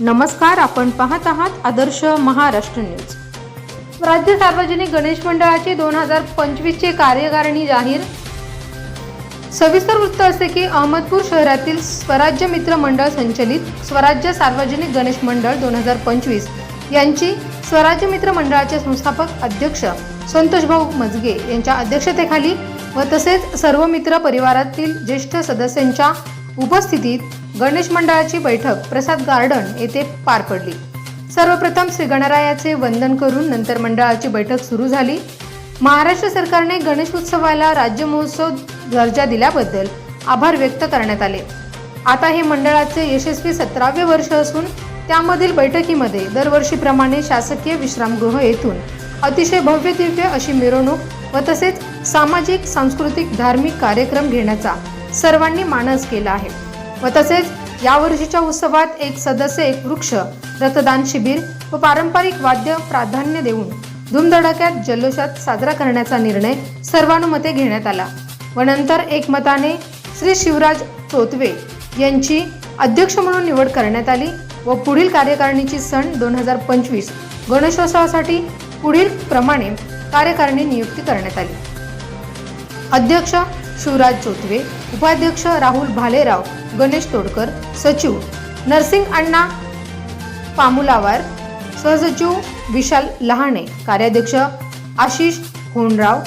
नमस्कार आपण पाहत आहात आदर्श महाराष्ट्र न्यूज. राज्य सार्वजनिक गणेश मंडळाची दोन हजार पंचवीसची कार्यकारिणी जाहीर. सविस्तर वृत्त असे की अहमदपूर शहरातील स्वराज्य मित्र मंडळ संचलित स्वराज्य सार्वजनिक गणेश मंडळ दोन हजार पंचवीस यांची स्वराज्य मित्र मंडळाचे संस्थापक अध्यक्ष संतोष भाऊ मजगे यांच्या अध्यक्षतेखाली व तसेच सर्व मित्र परिवारातील ज्येष्ठ सदस्यांच्या उपस्थितीत गणेश मंडळाची बैठक प्रसाद गार्डन येथे पार पडली. सर्वप्रथम श्री गणरायाचे वंदन करून नंतर मंडळाची बैठक सुरू झाली. महाराष्ट्र सरकारने गणेश उत्सवाला राज्य महोत्सव दर्जा दिल्याबद्दल आभार व्यक्त करण्यात आले. आता हे मंडळाचे यशस्वी सतरावे वर्ष असून त्यामधील बैठकीमध्ये दरवर्षीप्रमाणे शासकीय विश्रामगृह येथून अतिशय भव्य दिव्य अशी मिरवणूक व तसेच सामाजिक सांस्कृतिक धार्मिक कार्यक्रम घेण्याचा सर्वांनी मानस केला आहे. व तसेच यावर्षीच्या उत्सवात एक सदस्य एक वृक्ष रक्तदान शिबिर व पारंपरिक वाद्य प्राधान्य देऊन धुमधडाक्यात जल्लोषात साजरा करण्याचा निर्णय सर्वानुमते घेण्यात आला. व नंतर एकमताने श्री शिवराज चोतवे यांची अध्यक्ष म्हणून निवड करण्यात आली व पुढील कार्यकारिणीची सण दोन हजार पंचवीस गणेशोत्सवासाठी पुढील प्रमाणे कार्यकारिणी नियुक्ती करण्यात आली. अध्यक्ष शिवराज जोतवे उपाध्यक्ष राहुल भालेराव गणेश तोडकर सचिव नरसिंग अण्णा पामुलावार सहसचिव विशाल लहाणे कार्याध्यक्ष आशिष होनराव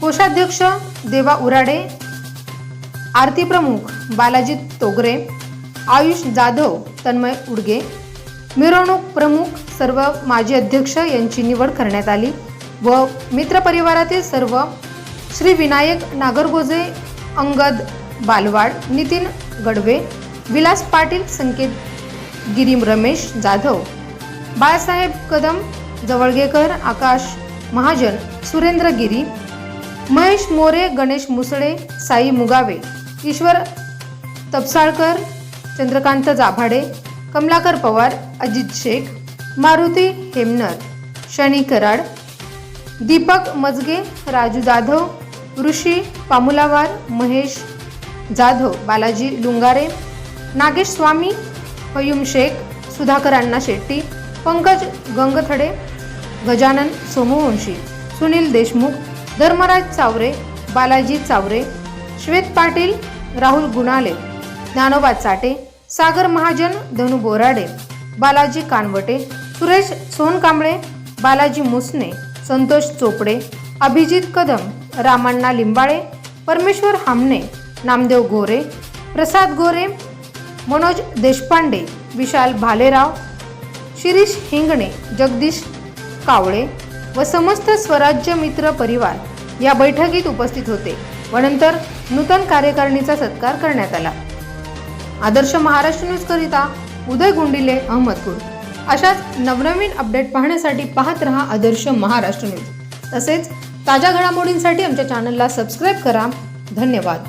कोषाध्यक्ष देवा उराडे आरती प्रमुख बालाजी तोगरे आयुष जाधव तन्मय उडगे मिरवणूक प्रमुख सर्व माजी अध्यक्ष यांची निवड करण्यात आली व मित्रपरिवारातील सर्व श्री विनायक नागरगोजे अंगद बालवाड नितीन गडवे विलास पाटील संकेत गिरी रमेश जाधव बाळासाहेब कदम जवळगेकर आकाश महाजन सुरेंद्र गिरी महेश मोरे गणेश मुसळे साई मुगावे ईश्वर तपसाळकर चंद्रकांत जाभाडे कमलाकर पवार अजित शेख मारुती हेमनर शनी कराड दीपक मजगे राजू जाधव ऋषी पामुलावार महेश जाधव बालाजी लुंगारे नागेश स्वामी हयुम शेख सुधाकर अण्णा शेट्टी पंकज गंगथडे गजानन सोमवंशी सुनील देशमुख धर्मराज चावरे बालाजी चावरे श्वेत पाटील राहुल गुणाले ज्ञानोबा चाटे सागर महाजन धनु बोराडे बालाजी कानवटे सुरेश सोनकांबळे बालाजी मुसने संतोष चोपडे अभिजित कदम रामण्णा लिंबाळे परमेश्वर हामने नामदेव गोरे प्रसाद गोरे मनोज देशपांडे विशाल भालेराव शिरीष हिंगणे जगदीश कावळे व समस्त स्वराज्य मित्र परिवार या बैठकीत उपस्थित होते व नंतर नूतन कार्यकारिणीचा सत्कार करण्यात आला. आदर्श महाराष्ट्र न्यूज करिता उदय गुंडिले अहमदपूर. अशाच नवनवीन अपडेट पाहण्यासाठी पाहत रहा आदर्श महाराष्ट्र न्यूज. तसेच ताज्या घडामोडींसाठी आमच्या चॅनलला सबस्क्राईब करा. धन्यवाद.